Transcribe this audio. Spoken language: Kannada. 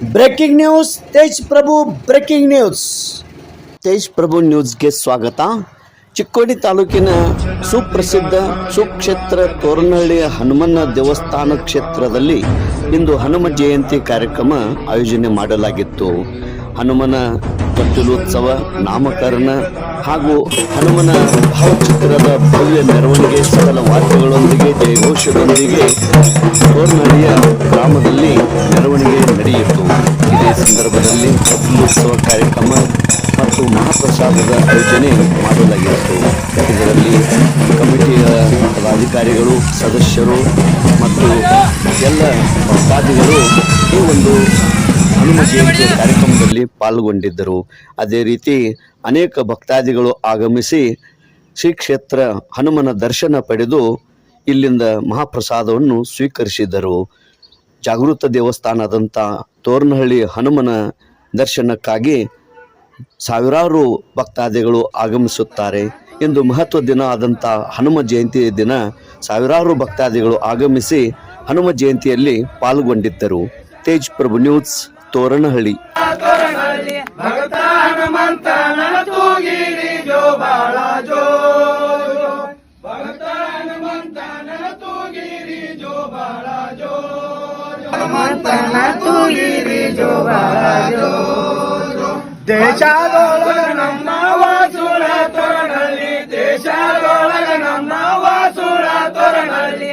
Breaking news Tej Prabhu breaking news Tej Prabhu ನ್ಯೂಸ್ಗೆ ಸ್ವಾಗತ. ಚಿಕ್ಕೋಡಿ ತಾಲೂಕಿನ ಸುಪ್ರಸಿದ್ಧ ಸುಕ್ಷೇತ್ರ ತೋರಣಹಳ್ಳಿಯ ಹನುಮನ ದೇವಸ್ಥಾನ ಕ್ಷೇತ್ರದಲ್ಲಿ ಇಂದು ಹನುಮ ಜಯಂತಿ ಕಾರ್ಯಕ್ರಮ ಆಯೋಜನೆ ಮಾಡಲಾಗಿತ್ತು. ಹನುಮನ ಕತ್ತಲೋತ್ಸವ ನಾಮಕರಣ ಹಾಗೂ ಹನುಮನ ಭಾವಚಿತ್ರದ ಭವ್ಯ ಮೆರವಣಿಗೆ ಸಕಲ ವಾದ್ಯಗಳೊಂದಿಗೆ ಜಯಘೋಷದೊಂದಿಗೆ ತೋರಣಹಳ್ಳಿಯ ಗ್ರಾಮದಲ್ಲಿ ಮೆರವಣಿಗೆ ನಡೆಯಿತು. ಇದೇ ಸಂದರ್ಭದಲ್ಲಿ ಕತ್ತಲೋತ್ಸವ ಕಾರ್ಯಕ್ರಮ ಮತ್ತು ಮಹಾಪ್ರಸಾದದ ಆಯೋಜನೆ ಮಾಡಲಾಗಿತ್ತು. ಇದರಲ್ಲಿ ಕಮಿಟಿಯ ಪದಾಧಿಕಾರಿಗಳು, ಸದಸ್ಯರು ಮತ್ತು ಎಲ್ಲ ಭಕ್ತಾದಿಗಳು ಈ ಒಂದು ಹನುಮ ಜಯಂತಿ ಕಾರ್ಯಕ್ರಮದಲ್ಲಿ ಪಾಲ್ಗೊಂಡಿದ್ದರು. ಅದೇ ರೀತಿ ಅನೇಕ ಭಕ್ತಾದಿಗಳು ಆಗಮಿಸಿ ಶ್ರೀ ಕ್ಷೇತ್ರ ಹನುಮನ ದರ್ಶನ ಪಡೆದು ಇಲ್ಲಿಂದ ಮಹಾಪ್ರಸಾದವನ್ನು ಸ್ವೀಕರಿಸಿದರು. ಜಾಗೃತ ದೇವಸ್ಥಾನದಂಥ ತೋರಣಹಳ್ಳಿ ಹನುಮನ ದರ್ಶನಕ್ಕಾಗಿ ಸಾವಿರಾರು ಭಕ್ತಾದಿಗಳು ಆಗಮಿಸುತ್ತಾರೆ ಇಂದು ಮಹತ್ವ ದಿನ ಆದಂಥ ಹನುಮ ಜಯಂತಿ ದಿನ ಸಾವಿರಾರು ಭಕ್ತಾದಿಗಳು ಆಗಮಿಸಿ ಹನುಮ ಜಯಂತಿಯಲ್ಲಿ ಪಾಲ್ಗೊಂಡಿದ್ದರು. ತೇಜ್ ಪ್ರಭು ನ್ಯೂಸ್ ತೋರಣಹಳ್ಳಿ ಮಂತನ ತುಗಿರಿ ಜೋಬಾರೋ ದೇಶದೊಳಗ ನಮ್ಮ ವಾಸುರ ತೊರಣಲ್ಲಿ ದೇಶದೊಳಗ ನಮ್ಮ ವಾಸುರ ತೊರಣಲ್ಲಿ